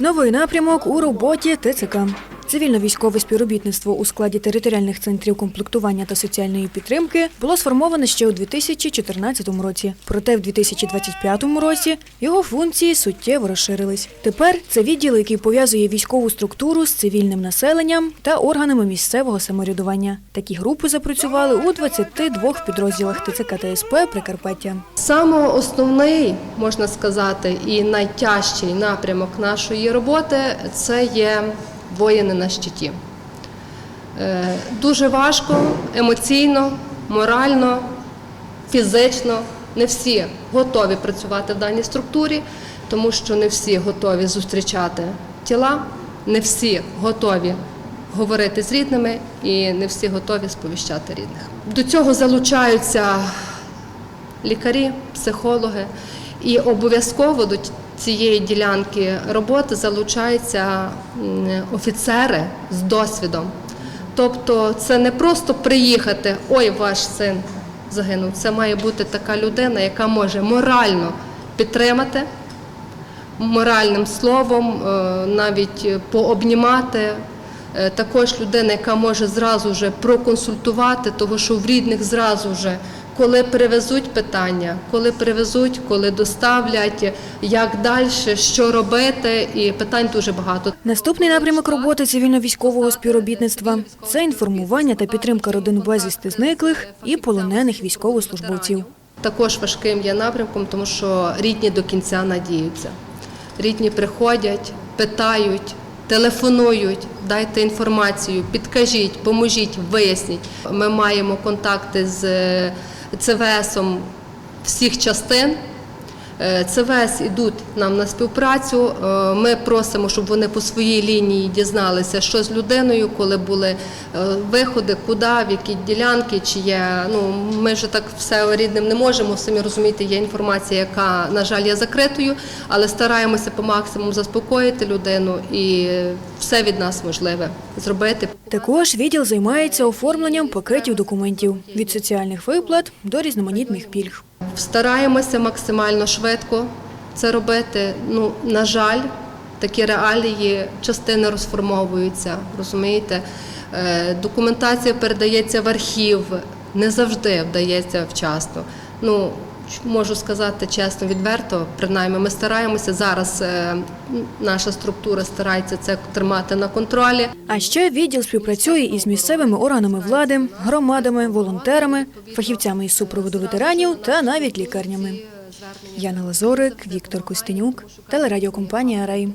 Новий напрямок у роботі ТЦК. Цивільно-військове співробітництво у складі територіальних центрів комплектування та соціальної підтримки було сформоване ще у 2014 році. Проте в 2025 році його функції суттєво розширились. Тепер це відділ, який пов'язує військову структуру з цивільним населенням та органами місцевого самоврядування. Такі групи запрацювали у 22 підрозділах ТЦК та СП Прикарпаття. Саме основний, можна сказати, і найтяжчий напрямок нашої роботи це є воїни на щиті. Е, Дуже важко емоційно, морально, фізично. Не всі готові працювати в даній структурі, тому що не всі готові зустрічати тіла, не всі готові говорити з рідними і не всі готові сповіщати рідних. До цього залучаються лікарі, психологи. І обов'язково до цієї ділянки роботи залучаються офіцери з досвідом. Тобто це не просто приїхати, ой, ваш син загинув. Це має бути така людина, яка може морально підтримати, моральним словом, е, навіть пообнімати. Е, Також людина, яка може зразу вже проконсультувати, того що в рідних зразу вже, коли перевезуть питання, коли перевезуть, коли доставлять, як далі, що робити, і питань дуже багато. Наступний напрямок роботи цивільно-військового співробітництва це інформування та підтримка родин безвісти зниклих і полонених військовослужбовців. Також важким є напрямком, тому що рідні до кінця надіються. Рідні приходять, питають, телефонують, дайте інформацію, підкажіть, поможіть, виясніть. Ми маємо контакти з е, ЦВСом всіх частин. Е, ЦВС йдуть нам на співпрацю. Е, Ми просимо, щоб вони по своїй лінії дізналися, що з людиною, коли були е, виходи, куди, в які ділянки, чи є. Ну ми ж так все рідним не можемо. Самі розумієте, є інформація, яка на жаль є закритою, але стараємося по максимуму заспокоїти людину і все від нас можливе зробити. Також відділ займається оформленням пакетів документів від соціальних виплат до різноманітних пільг. Стараємося максимально швидко це робити. Ну, на жаль, такі реалії частини розформовуються, розумієте? Е, Документація передається в архів, не завжди вдається вчасно. Ну, можу сказати чесно, відверто, принаймні ми стараємося зараз. е, Наша структура старається це тримати на контролі. А ще відділ співпрацює із місцевими органами влади, громадами, волонтерами, фахівцями із супроводу ветеранів та навіть лікарнями. Яна Лазорик, Віктор Костенюк, телерадіокомпанія Рай.